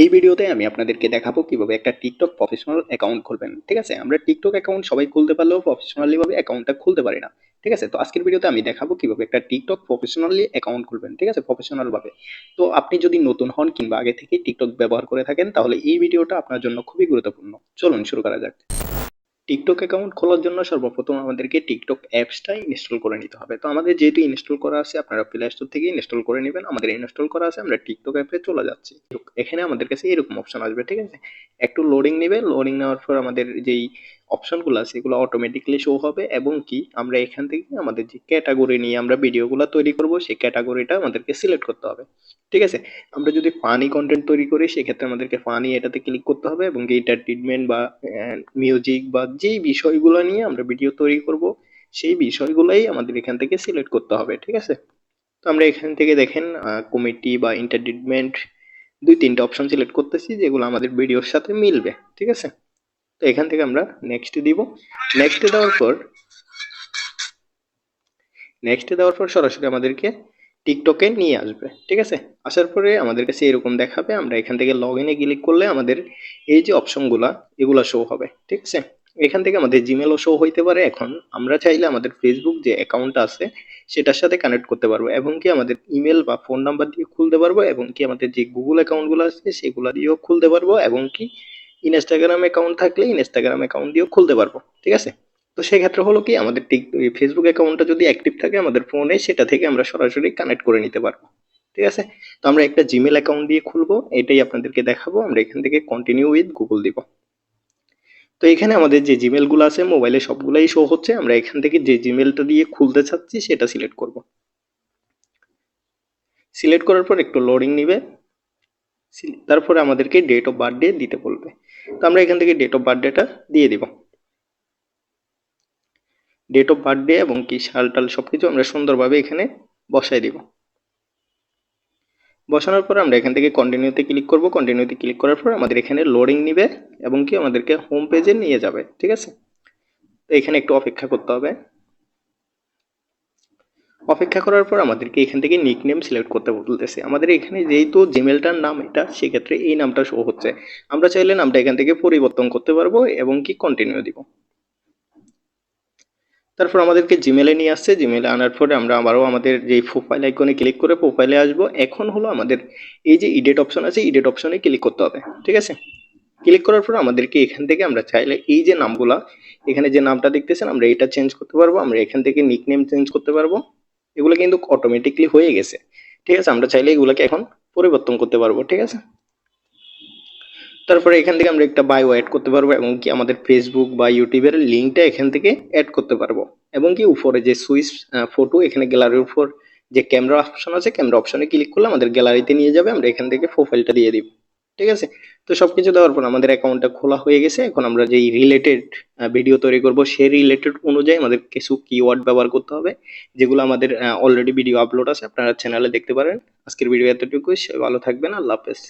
এই ভিডিওতে আমি আপনাদেরকে দেখাবো কীভাবে একটা টিকটক প্রফেশনাল অ্যাকাউন্ট খুলবেন, ঠিক আছে? আমরা টিকটক অ্যাকাউন্ট সবাই খুলতে পারলেও প্রফেশনালি ভাবে অ্যাকাউন্টটা খুলতে পারি না, ঠিক আছে? তো আজকের ভিডিওতে আমি দেখাবো কীভাবে একটা টিকটক প্রফেশনালি অ্যাকাউন্ট খুলবেন, ঠিক আছে? প্রফেশনাল ভাবে তো আপনি যদি নতুন হন কিংবা আগে থেকে টিকটক ব্যবহার করে থাকেন, তাহলে এই ভিডিওটা আপনার জন্য খুবই গুরুত্বপূর্ণ। চলুন শুরু করা যাক। টিকটক অ্যাকাউন্ট খোলার জন্য সর্বপ্রথম আমাদেরকে টিকটক অ্যাপসটা ইনস্টল করে নিতে হবে। তো আমাদের যেহেতু ইনস্টল করা আছে, আপনারা প্লে স্টোর থেকে ইনস্টল করে নেবেন। আমাদের ইনস্টল করা আছে, আমরা টিকটক অ্যাপে চলে যাচ্ছি। এখানে আমাদের কাছে এরকম অপশন আসবে, ঠিক আছে? একটু লোডিং নেবে লোডিং নেওয়ার পর আমাদের যেই অপশনগুলো আছে, এগুলো অটোমেটিকলি শো হবে এবং কি আমরা এখান থেকে আমাদের যে ক্যাটাগরি নিয়ে আমরা ভিডিওগুলো তৈরি করব, সেই ক্যাটাগরিটা আমাদেরকে সিলেক্ট করতে হবে। ঠিক আছে? আমরা যদি ফানি কন্টেন্ট তৈরি করি, সেক্ষেত্রে আমাদেরকে ফানি এটাতে ক্লিক করতে হবে এবং এন্টারটেনমেন্ট বা মিউজিক বা যেই বিষয়গুলো নিয়ে আমরা ভিডিও তৈরি করব, সেই বিষয়গুলোই আমাদের এখান থেকে সিলেক্ট করতে হবে। ঠিক আছে? তো আমরা এখান থেকে দেখেন কমিটি বা এন্টারটেনমেন্ট দুই তিনটা অপশন সিলেক্ট করতেছি, যেগুলো আমাদের ভিডিওর সাথে মিলবে। ঠিক আছে? তো এখান থেকে আমরা নেক্সট দিব। নেক্সট দেওয়ার পর নেক্সট দেওয়ার পর সরাসরি আমাদেরকে টিকটকে নিয়ে আসবে, ঠিক আছে? আসার পরে আমাদের কাছে এরকম দেখাবে, আমরা এখান থেকে লগ ইনে ক্লিক করলে আমাদের এই যে অপশনগুলা এগুলা শো হবে, ঠিক আছে? এখান থেকে আমাদের জিমেলও শো হইতে পারে। এখন আমরা চাইলে আমাদের ফেসবুক যে অ্যাকাউন্ট আছে, সেটার সাথে কানেক্ট করতে পারব এবং কি আমাদের ইমেল বা ফোন নাম্বার দিয়ে খুলতে পারব এবং কি আমাদের যে গুগল অ্যাকাউন্টগুলো আছে, সেগুলো দিয়েও খুলতে পারব এবং কি ইনস্টাগ্রাম অ্যাকাউন্ট থাকলে ইনস্টাগ্রাম অ্যাকাউন্ট দিয়েও খুলতে পারব, ঠিক আছে? তো সেক্ষেত্রে হলো কি, আমাদের টিক ফেসবুক অ্যাকাউন্টটা যদি অ্যাক্টিভ থাকে আমাদের ফোনে সেটা থেকে আমরা সরাসরি কানেক্ট করে নিতে পারব, ঠিক আছে? তো আমরা একটা জিমেল অ্যাকাউন্ট দিয়ে খুলবো, এটাই আপনাদেরকে দেখাবো, আমরা এখান থেকে কন্টিনিউ উইথ গুগল দিব। তো এখানে আমাদের যে জিমেলগুলো আছে মোবাইলে সবগুলাই শো হচ্ছে, আমরা এখান থেকে যে জিমেলটা দিয়ে খুলতে চাচ্ছি, সেটা সিলেক্ট করব। সিলেক্ট করার পর একটু লোডিং নিবে। তারপরে আমাদেরকে ডেট অফ বার্থডে দিতে বলবে। তো আমরা এখান থেকে ডেট অফ বার্থডেটা দিয়ে দিব। ডেট অফ বার্থডে এবং কি সাল টাল সব কিছু আমরা সুন্দরভাবে এখানে বসাই দিব। বসানোর পর আমরা এখান থেকে কন্টিনিউতে ক্লিক করব। কন্টিনিউতে ক্লিক করার পর আমাদের এখানে লোডিং নিবে এবং কি আমাদেরকে হোম পেজে নিয়ে যাবে, ঠিক আছে? তো এখানে একটু অপেক্ষা করতে হবে। অপেক্ষা করার পর আমাদেরকে এখান থেকে নিকনেম সিলেক্ট করতে বলতেছে। আমাদের এখানে যেহেতু জিমেলটার নাম এটা, সেক্ষেত্রে এই নামটা শো হচ্ছে। আমরা চাইলে নামটা এখান থেকে পরিবর্তন করতে পারব এবং কি কন্টিনিউ দিব। তারপর আমাদেরকে জিমেলে নিয়ে আসছে। জিমেলে আনার পরে আমরা আবারও আমাদের যে প্রোফাইল আইকনে ক্লিক করে প্রোফাইলে আসব। এখন হলো আমাদের এই যে ইডেট অপশন আছে ইডেট অপশনে ক্লিক করতে হবে। ঠিক আছে? ক্লিক করার পর আমাদেরকে এখান থেকে আমরা চাইলে এই যে নামগুলা, এখানে যে নামটা দেখতেছেন, আমরা এটা চেঞ্জ করতে পারব। আমরা এখান থেকে নিকনেম চেঞ্জ করতে পারব। এগুলো কিন্তু অটোমেটিকলি হয়ে গেছে। ঠিক আছে? আমরা চাইলে এগুলোকে এখন পরিবর্তন করতে পারব, ঠিক আছে? তারপরে এখান থেকে আমরা একটা বায়ো অ্যাড করতে পারব এবং কি আমাদের ফেসবুক বা ইউটিউবের লিঙ্কটা এখান থেকে অ্যাড করতে পারব। এবং কি উপরে যে সুইচ ফটো এখানে গ্যালারির উপর যে ক্যামেরা অপশন আছে ক্যামেরা অপশনে ক্লিক করলে আমাদের গ্যালারিতে নিয়ে যাবে। আমরা এখান থেকে প্রোফাইলটা দিয়ে দিব। ঠিক আছে? তো সব কিছু দেওয়ার পর আমাদের অ্যাকাউন্টটা খোলা হয়ে গেছে। এখন আমরা যেই রিলেটেড ভিডিও তৈরি করব, সেই রিলেটেড অনুযায়ী আমাদের কিছু কিওয়ার্ড ব্যবহার করতে হবে, যেগুলো আমাদের অলরেডি ভিডিও আপলোড আছে। আপনারা চ্যানেলে দেখতে পারেন। আজকের ভিডিও এতটুকুই। ভালো থাকবেন। আল্লাহ হাফেজ।